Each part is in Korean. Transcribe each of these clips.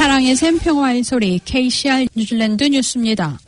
세상의 샘 평화의 소리 KCR 뉴질랜드 뉴스입니다.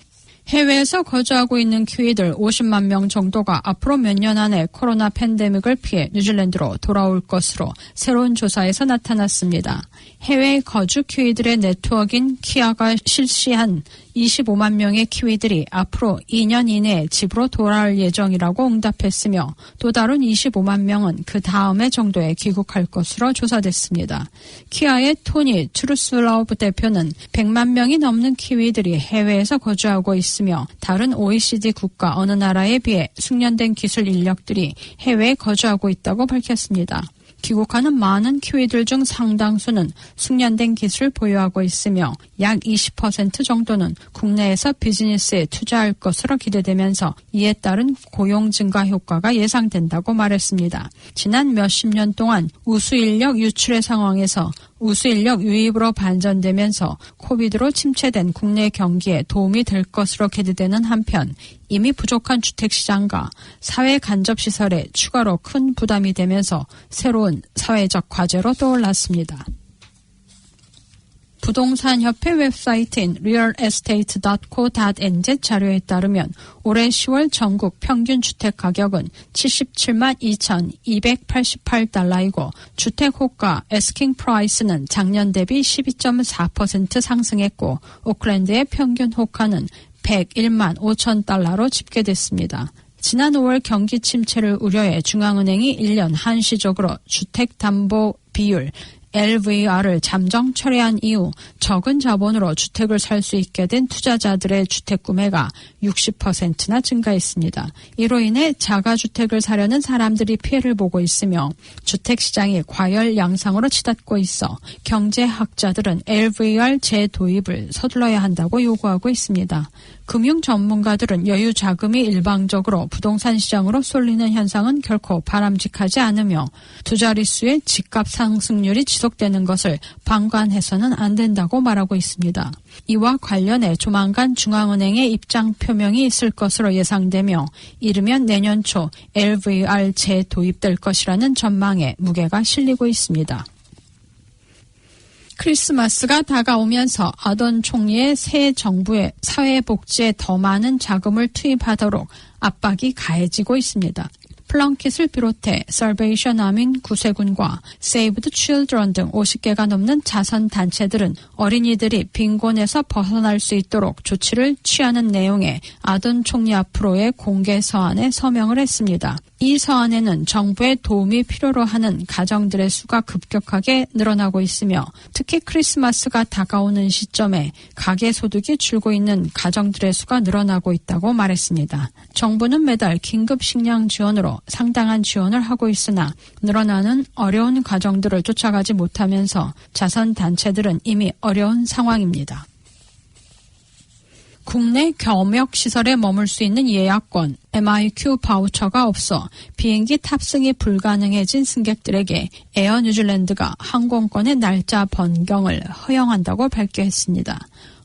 해외에서 거주하고 있는 키위들 50만 명 정도가 앞으로 몇 년 안에 코로나 팬데믹을 피해 뉴질랜드로 돌아올 것으로 새로운 조사에서 나타났습니다. 해외 거주 키위들의 네트워크인 키아가 실시한 25만 명의 키위들이 앞으로 2년 이내에 집으로 돌아올 예정이라고 응답했으며 또 다른 25만 명은 그 다음해 정도에 귀국할 것으로 조사됐습니다. 키아의 토니 트루스라우브 대표는 100만 명이 넘는 키위들이 해외에서 거주하고 있으며 다른 OECD 국가 어느 나라에 비해 숙련된 기술 인력들이 해외에 거주하고 있다고 밝혔습니다. 귀국하는 많은 키위들 중 상당수는 숙련된 기술을 보유하고 있으며 약 20% 정도는 국내에서 비즈니스에 투자할 것으로 기대되면서 이에 따른 고용 증가 효과가 예상된다고 말했습니다. 지난 몇십 년 동안 우수 인력 유출의 상황에서 우수 인력 유입으로 반전되면서 코비드로 침체된 국내 경기에 도움이 될 것으로 기대되는 한편 이미 부족한 주택 시장과 사회 간접 시설에 추가로 큰 부담이 되면서 새로운 사회적 과제로 떠올랐습니다. 부동산 협회 웹사이트인 realestate.co.nz 자료에 따르면 올해 10월 전국 평균 주택 가격은 77만 2,288달러이고 주택 호가 에스킹 프라이스는 작년 대비 12.4% 상승했고 오클랜드의 평균 호가는 101만 5천 달러로 집계됐습니다. 지난 5월 경기 침체를 우려해 중앙은행이 1년 한시적으로 주택담보 비율 LVR을 잠정 철회한 이후 적은 자본으로 주택을 살 수 있게 된 투자자들의 주택 구매가 60%나 증가했습니다. 이로 인해 자가주택을 사려는 사람들이 피해를 보고 있으며 주택 시장이 과열 양상으로 치닫고 있어 경제학자들은 LVR 재도입을 서둘러야 한다고 요구하고 있습니다. 금융 전문가들은 여유 자금이 일방적으로 부동산 시장으로 쏠리는 현상은 결코 바람직하지 않으며 두 자릿수의 집값 상승률이 지속 되는 것을 방관해서는 안 된다고 말하고 있습니다. 이와 관련해 조만간 중앙은행의 입장 표명이 있을 것으로 예상되며 이르면 내년 초 LVR 재도입될 것이라는 전망에 무게가 실리고 있습니다. 크리스마스가 다가오면서 아던 총리의 새 정부의 사회복지에 더 많은 자금을 투입하도록 압박이 가해지고 있습니다. 플렁킷을 비롯해 살베이션 아민 구세군과 세이브 드 칠드런 등 50개가 넘는 자선 단체들은 어린이들이 빈곤에서 벗어날 수 있도록 조치를 취하는 내용의 아던 총리 앞으로의 공개 서한에 서명을 했습니다. 이 서한에는 정부의 도움이 필요로 하는 가정들의 수가 급격하게 늘어나고 있으며 특히 크리스마스가 다가오는 시점에 가계 소득이 줄고 있는 가정들의 수가 늘어나고 있다고 말했습니다. 정부는 매달 긴급 식량 지원으로 상당한 지원을 하고 있으나 늘어나는 어려운 가정들을 쫓아가지 못하면서 자선 단체들은 이미 어려운 상황입니다. 국내 겸역 시설에 머물 수 있는 예약권 MIQ 바우처가 없어 비행기 탑승이 불가능해진 승객들에게 에어 뉴질랜드가 항공권의 날짜 변경을 허용한다고 발표했습니다.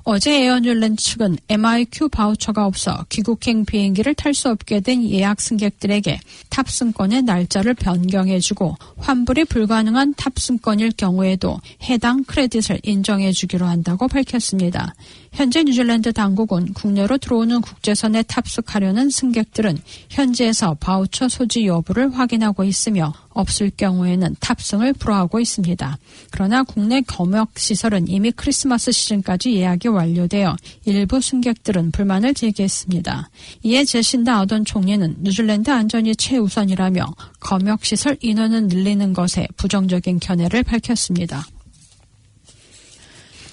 어제 에어뉴랜드 측은 MIQ 바우처가 없어 귀국행 비행기를 탈 수 없게 된 예약 승객들에게 탑승권의 날짜를 변경해주고 환불이 불가능한 탑승권일 경우에도 해당 크레딧을 인정해주기로 한다고 밝혔습니다. 현재 뉴질랜드 당국은 국내로 들어오는 국제선에 탑승하려는 승객들은 현지에서 바우처 소지 여부를 확인하고 있으며 없을 경우에는 탑승을 불허하고 있습니다. 그러나 국내 검역 시설은 이미 크리스마스 시즌까지 예약이 완료되어 일부 승객들은 불만을 제기했습니다. 이에 제신다 아던 총리는 뉴질랜드 안전이 최우선이라며 검역 시설 인원을 늘리는 것에 부정적인 견해를 밝혔습니다.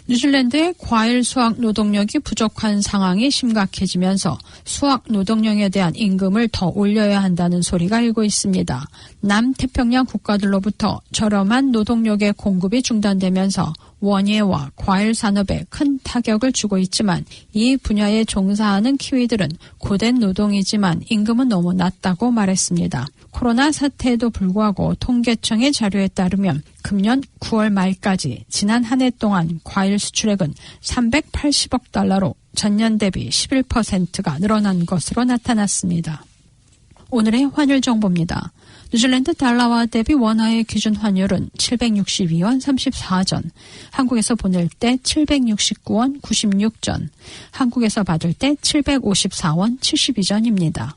뉴질랜드의 과일 수확 노동력이 부족한 상황이 심각해지면서 수확 노동력에 대한 임금을 더 올려야 한다는 소리가 일고 있습니다. 남태평양 국가들로부터 저렴한 노동력의 공급이 중단되면서 원예와 과일 산업에 큰 타격을 주고 있지만 이 분야에 종사하는 키위들은 고된 노동이지만 임금은 너무 낮다고 말했습니다. 코로나 사태에도 불구하고 통계청의 자료에 따르면 금년 9월 말까지 지난 한 해 동안 과일 수출액은 380억 달러로 전년 대비 11%가 늘어난 것으로 나타났습니다. 오늘의 환율 정보입니다. 뉴질랜드 달러와 대비 원화의 기준 환율은 762원 34전, 한국에서 보낼 때 769원 96전, 한국에서 받을 때 754원 72전입니다.